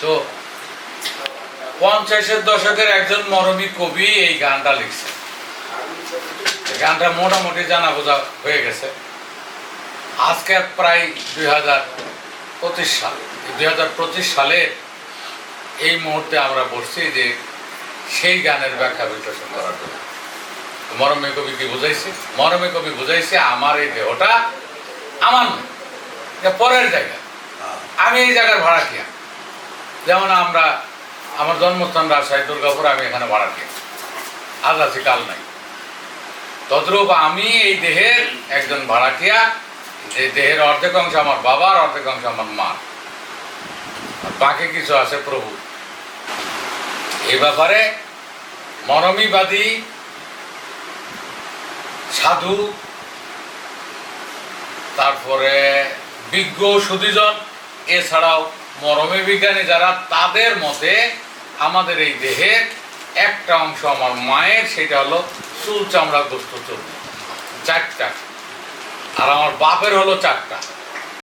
তো পঞ্চাশের দশকের একজন মরমী কবি এই গানটা লিখছে গানটা মোটামুটি জানা বোঝা হয়ে গেছে। আজকে প্রায় দুই হাজার পঁচিশ সাল দুই হাজার পঁচিশ সালে এই মুহূর্তে আমরা বলছি যে সেই গানের ব্যাখ্যা বিশ্লেষণ করার জন্য। মরমে কবি কি বুঝাইছে? মরমে কবি বুঝাইছে, আমার এই দেহটা আমার পরের জায়গা। আমি এই জায়গার ভাড়া কিয়া যেমন আমরা, আমার জন্মস্থান রাজশাহী, দুর্গাপুর, আমি এখানে ভাড়া কিয়া আজ আছি, কাল নাই। তদ্রূপ আমি এই দেহের একজন ভাড়াটিয়া যে দেহের অর্ধেক অংশ আমার বাবার, অর্ধেক অংশ আমার মা বাকি কিছু আছে প্রভু এই ব্যাপারে মরমীবাদী সাধু, তারপরে বিজ্ঞ সুদীজন এছাড়াও মরমে বিজ্ঞানী যারা, তাদের মতে আমাদের এই দেহের একটা অংশ আমার মায়ের, সেটা হলো চুল চামড়া গোস্ত চর্বি, চারটা। আর আমার বাপের হলো চারটা।